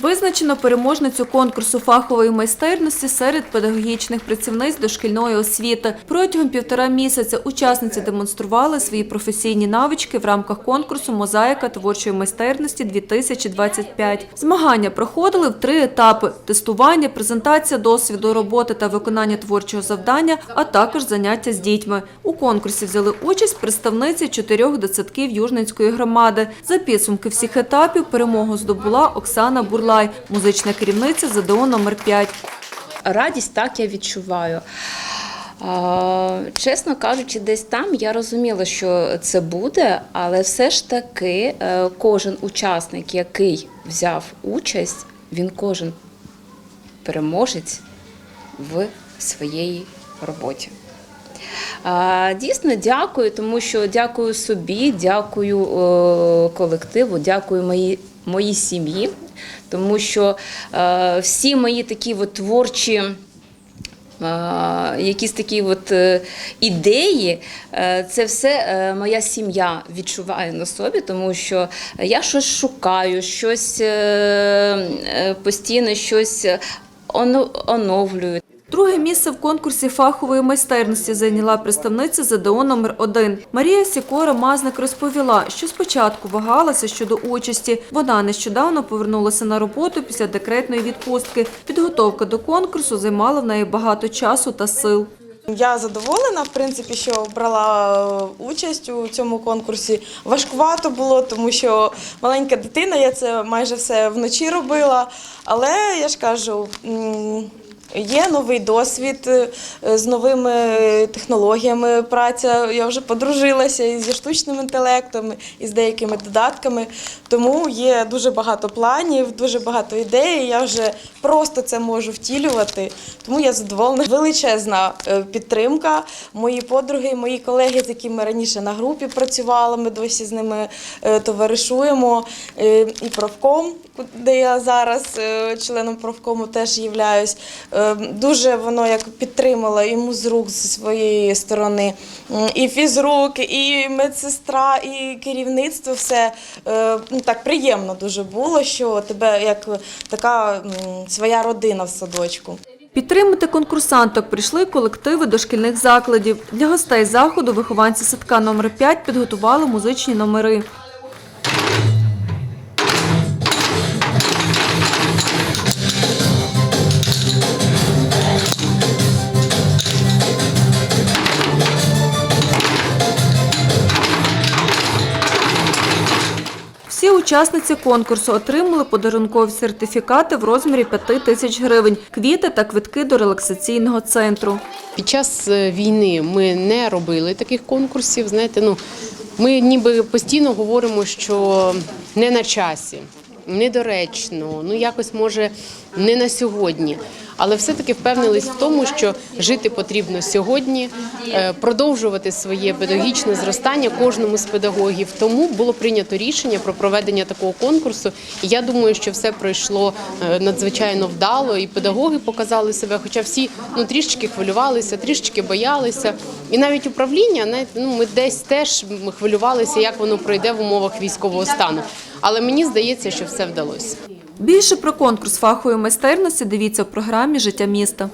Визначено переможницю конкурсу фахової майстерності серед педагогічних працівниць дошкільної освіти. Протягом півтора місяця учасниці демонстрували свої професійні навички в рамках конкурсу Мозаїка творчої майстерності 2025 Змагання проходили в три етапи: тестування, презентація досвіду роботи та виконання творчого завдання, а також заняття з дітьми. У конкурсі взяли участь представниці чотирьох дитсадків Южненської громади. За підсумки всіх етапів перемогу здобула Оксана Бурлай, музична керівниця ЗДО номер 5 радість так я відчуваю. Чесно кажучи, десь там я розуміла, що це буде, але все ж таки е, кожен учасник, який взяв участь, він кожен переможець в своїй роботі. Дійсно, дякую, тому що дякую собі, дякую колективу, дякую моїй моїй сім'ї, тому що е, всі мої такі от творчі. е, Якісь такі от е, ідеї, це все моя сім'я відчуває на собі, тому що я щось шукаю, щось постійно щось оновлюю. Друге місце в конкурсі фахової майстерності зайняла представниця ЗДО номер 1 Марія Сікора Мазник розповіла, що спочатку вагалася щодо участі. Вона нещодавно повернулася на роботу після декретної відпустки. Підготовка до конкурсу займала в неї багато часу та сил. Я задоволена, в принципі, що брала е, участь у цьому конкурсі. Важкувато було, тому що маленька дитина, я це майже все вночі робила. Але я ж кажу. Є новий досвід е, з новими технологіями праця. Я вже подружилася і зі штучним інтелектом, і з деякими додатками. Тому є дуже багато планів, дуже багато ідей. Я вже просто це можу втілювати. Тому я задоволена. Величезна е, підтримка. Мої подруги, мої колеги, з якими раніше на групі працювали, ми досі з ними е, товаришуємо. І профком, де я зараз членом профкому теж являюсь. Е, Дуже воно як підтримало і музрук зі своєї сторони, і фізрук, і медсестра, і керівництво. Все е, ну, так приємно дуже було, що тебе як така своя родина в садочку. Підтримати конкурсанток прийшли колективи дошкільних закладів. Для гостей заходу вихованці садка номер 5 підготували музичні номери. Всі учасниці конкурсу отримали подарункові сертифікати в розмірі 5 тисяч гривень, квіти та квитки до релаксаційного центру. Під час е, війни ми не робили таких конкурсів. Знаєте, ну ми ніби постійно говоримо, що не на часі, недоречно, ну якось може не на сьогодні. Але все-таки впевнились в тому, що жити потрібно сьогодні, е, продовжувати своє педагогічне зростання кожному з педагогів. Тому було прийнято рішення про проведення такого конкурсу. І я думаю, що все пройшло е, надзвичайно вдало, і педагоги показали себе, хоча всі ну трішечки хвилювалися, трішечки боялися. І навіть управління, знаєте, ну ми десь теж хвилювалися, як воно пройде в умовах військового стану. Але мені здається, що все вдалося. Більше про конкурс фахової майстерності дивіться в програмі Життя міста.